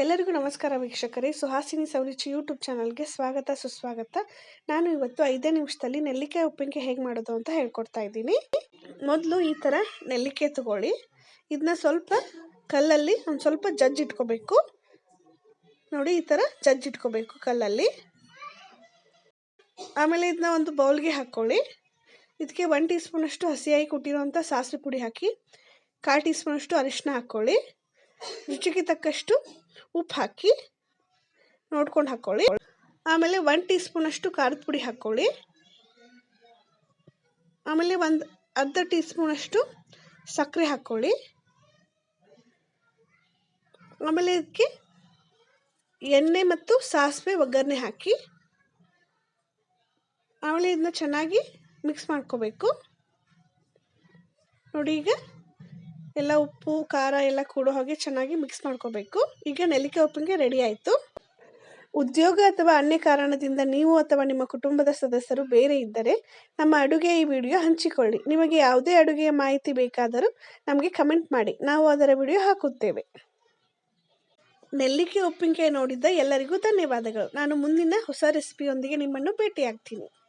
ಎಲ್ಲರಿಗೂ ನಮಸ್ಕಾರ ವೀಕ್ಷಕರೇ. ಸುಹಾಸಿನಿ ಸವಲಿಚಿ ಯೂಟ್ಯೂಬ್ ಚಾನಲ್ಗೆ ಸ್ವಾಗತ, ಸುಸ್ವಾಗತ. ನಾನು ಇವತ್ತು ಐದೇ ನಿಮಿಷದಲ್ಲಿ ನೆಲ್ಲಿಕಾಯಿ ಉಪ್ಪಿನಕಾಯಿ ಹೇಗೆ ಮಾಡೋದು ಅಂತ ಹೇಳ್ಕೊಡ್ತಾ ಇದ್ದೀನಿ. ಮೊದಲು ಈ ಥರ ನೆಲ್ಲಿಕಾಯಿ ತಗೊಳ್ಳಿ. ಇದನ್ನ ಸ್ವಲ್ಪ ಕಲ್ಲಲ್ಲಿ ಒಂದು ಸ್ವಲ್ಪ ಜಜ್ಜಿ ಇಟ್ಕೋಬೇಕು. ನೋಡಿ, ಈ ಥರ ಜಜ್ಜಿ ಇಟ್ಕೋಬೇಕು ಕಲ್ಲಲ್ಲಿ. ಆಮೇಲೆ ಇದನ್ನ ಒಂದು ಬೌಲ್ಗೆ ಹಾಕ್ಕೊಳ್ಳಿ. ಇದಕ್ಕೆ ಒನ್ ಟೀ ಸ್ಪೂನಷ್ಟು ಹಸಿಯಾಗಿ ಕುಟ್ಟಿರೋಂಥ ಸಾಸಿವೆ ಪುಡಿ ಹಾಕಿ, ಕಾಲು ಟೀ ಸ್ಪೂನಷ್ಟು ಅರಿಶಿನ ಹಾಕ್ಕೊಳ್ಳಿ. ರುಚಿಗೆ ತಕ್ಕಷ್ಟು ಉಪ್ಪು ಹಾಕಿ ನೋಡ್ಕೊಂಡು ಹಾಕ್ಕೊಳ್ಳಿ ಆಮೇಲೆ ಒನ್ ಟೀ ಸ್ಪೂನಷ್ಟು ಖಾರದ ಪುಡಿ ಹಾಕ್ಕೊಳ್ಳಿ ಆಮೇಲೆ ಒಂದು ಅರ್ಧ ಟೀ ಸ್ಪೂನಷ್ಟು ಸಕ್ಕರೆ ಹಾಕ್ಕೊಳ್ಳಿ ಆಮೇಲೆ ಇದಕ್ಕೆ ಎಣ್ಣೆ ಮತ್ತು ಸಾಸಿವೆ ಒಗ್ಗರಣೆ ಹಾಕಿ. ಆಮೇಲೆ ಇದನ್ನ ಚೆನ್ನಾಗಿ ಮಿಕ್ಸ್ ಮಾಡ್ಕೋಬೇಕು. ನೋಡಿ ಈಗ ಎಲ್ಲ ಉಪ್ಪು, ಖಾರ ಎಲ್ಲ ಕೂಡೋ ಹಾಗೆ ಚೆನ್ನಾಗಿ ಮಿಕ್ಸ್ ಮಾಡ್ಕೋಬೇಕು. ಈಗ ನೆಲ್ಲಿಕಾಯಿ ಉಪ್ಪಿಗೆ ರೆಡಿ ಆಯಿತು. ಉದ್ಯೋಗ ಅಥವಾ ಅನ್ಯ ಕಾರಣದಿಂದ ನೀವು ಅಥವಾ ನಿಮ್ಮ ಕುಟುಂಬದ ಸದಸ್ಯರು ಬೇರೆ ಇದ್ದರೆ ನಮ್ಮ ಅಡುಗೆ ಈ ವಿಡಿಯೋ ಹಂಚಿಕೊಳ್ಳಿ. ನಿಮಗೆ ಯಾವುದೇ ಅಡುಗೆಯ ಮಾಹಿತಿ ಬೇಕಾದರೂ ನಮಗೆ ಕಮೆಂಟ್ ಮಾಡಿ. ನಾವು ಅದರ ವಿಡಿಯೋ ಹಾಕುತ್ತೇವೆ. ನೆಲ್ಲಿಕೆ ಉಪ್ಪಿನಕಾಯಿ ನೋಡಿದ್ದ ಎಲ್ಲರಿಗೂ ಧನ್ಯವಾದಗಳು. ನಾನು ಮುಂದಿನ ಹೊಸ ರೆಸಿಪಿಯೊಂದಿಗೆ ನಿಮ್ಮನ್ನು ಭೇಟಿಯಾಗ್ತೀನಿ.